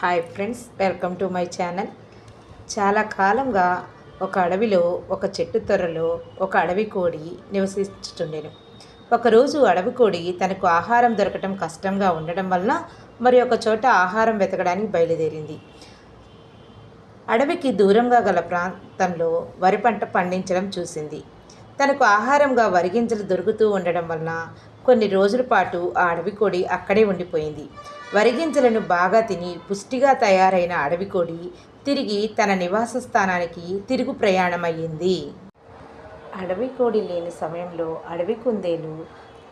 Hi friends welcome to my channel చాలా కాలంగా ఒక అడవిలో ఒక చెట్టు తొర్రలో ఒక అడవి కోడి నివసిస్తుండెను. ఒకరోజు అడవి కోడి తనకు ఆహారం దొరకటం కష్టంగా ఉండడం వలన మరి ఒక చోట ఆహారం వెతకడానికి బయలుదేరింది. అడవికి దూరంగా గల ప్రాంతంలో వరి పంట పండించడం చూసింది. తనకు ఆహారంగా వరి గింజలు దొరుకుతూ ఉండడం వలన కొన్ని రోజుల పాటు ఆ అడవి కోడి అక్కడే ఉండిపోయింది. వరి గింజలను బాగా తిని పుష్టిగా తయారైన అడవి కోడి తిరిగి తన నివాస స్థానానికి తిరుగు ప్రయాణమయ్యింది. అడవి కోడి లేని సమయంలో అడవి కుందేలు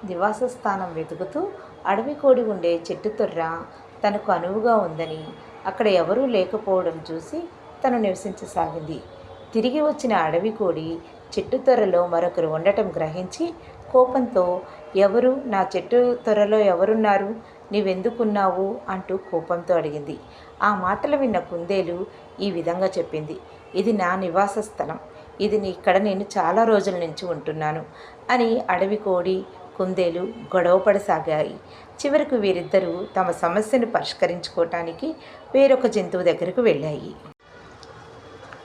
నివాస స్థానం వెతుకుతూ అడవి కోడి ఉండే చెట్టు తొర్ర తనకు అనువుగా ఉందని అక్కడ ఎవరూ లేకపోవడం చూసి తను నివసించసాగింది. తిరిగి వచ్చిన అడవి కోడి చెట్టు త్వరలో మరొకరు ఉండటం గ్రహించి కోపంతో ఎవరు? నా చెట్టు త్వరలో ఎవరున్నారు? నీవెందుకున్నావు? అంటూ కోపంతో అడిగింది. ఆ మాటలు విన్న కుందేలు ఈ విధంగా చెప్పింది. ఇది నా నివాస స్థలం. ఇది నీ- ఇక్కడ నేను చాలా రోజుల నుంచి ఉంటున్నాను అని అడవి కోడి కుందేలు గొడవపడసాగాయి చివరకు వీరిద్దరూ తమ సమస్యను పరిష్కరించుకోవటానికి వేరొక జంతువు దగ్గరకు వెళ్ళాయి.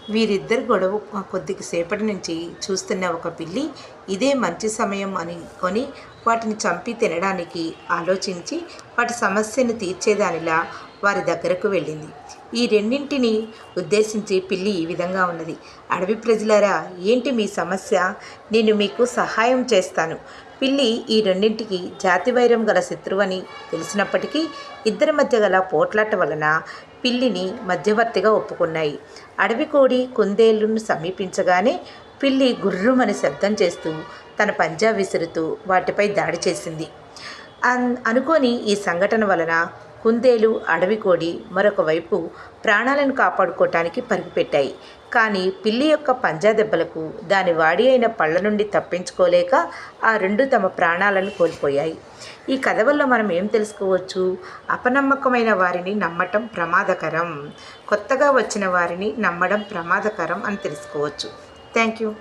వీరిద్దరు గొడవ కొద్దికి సేపటి నుంచి చూస్తున్న ఒక పిల్లి ఇదే మంచి సమయం అనుకొని వాటిని చంపి తినడానికి ఆలోచించి వాటి సమస్యను తీర్చేదానిలా వారి దగ్గరకు వెళ్ళింది. ఈ రెండింటిని ఉద్దేశించి పిల్లి ఈ విధంగా ఉన్నది. అడవి ప్రజలారా ఏంటి మీ సమస్య? నేను మీకు సహాయం చేస్తాను. పిల్లి ఈ రెండింటికి జాతివైరం గల శత్రువని తెలిసినప్పటికీ ఇద్దరి మధ్య గల పోట్లాట వలన పిల్లిని మధ్యవర్తిగా ఒప్పుకున్నాయి. అడవి కోడి కుందేళ్ళను సమీపించగానే పిల్లి గుర్రుమని శబ్దం చేస్తూ తన పంజా విసురుతూ వాటిపై దాడి చేసింది. అన్- అనుకోని ఈ సంఘటన వలన కుందేలు అడవి కోడి మరొక వైపు ప్రాణాలను కాపాడుకోవటానికి పరుగుపెట్టాయి కానీ పిల్లి యొక్క పంజా దెబ్బలకు దాని వాడి అయిన పళ్ళ నుండి తప్పించుకోలేక ఆ రెండు తమ ప్రాణాలను కోల్పోయాయి. ఈ కథ వల్ల మనం ఏం తెలుసుకోవచ్చు? అపనమ్మకమైన వారిని నమ్మటం ప్రమాదకరం. కొత్తగా వచ్చిన వారిని నమ్మడం ప్రమాదకరం అని తెలుసుకోవచ్చు. Thank you.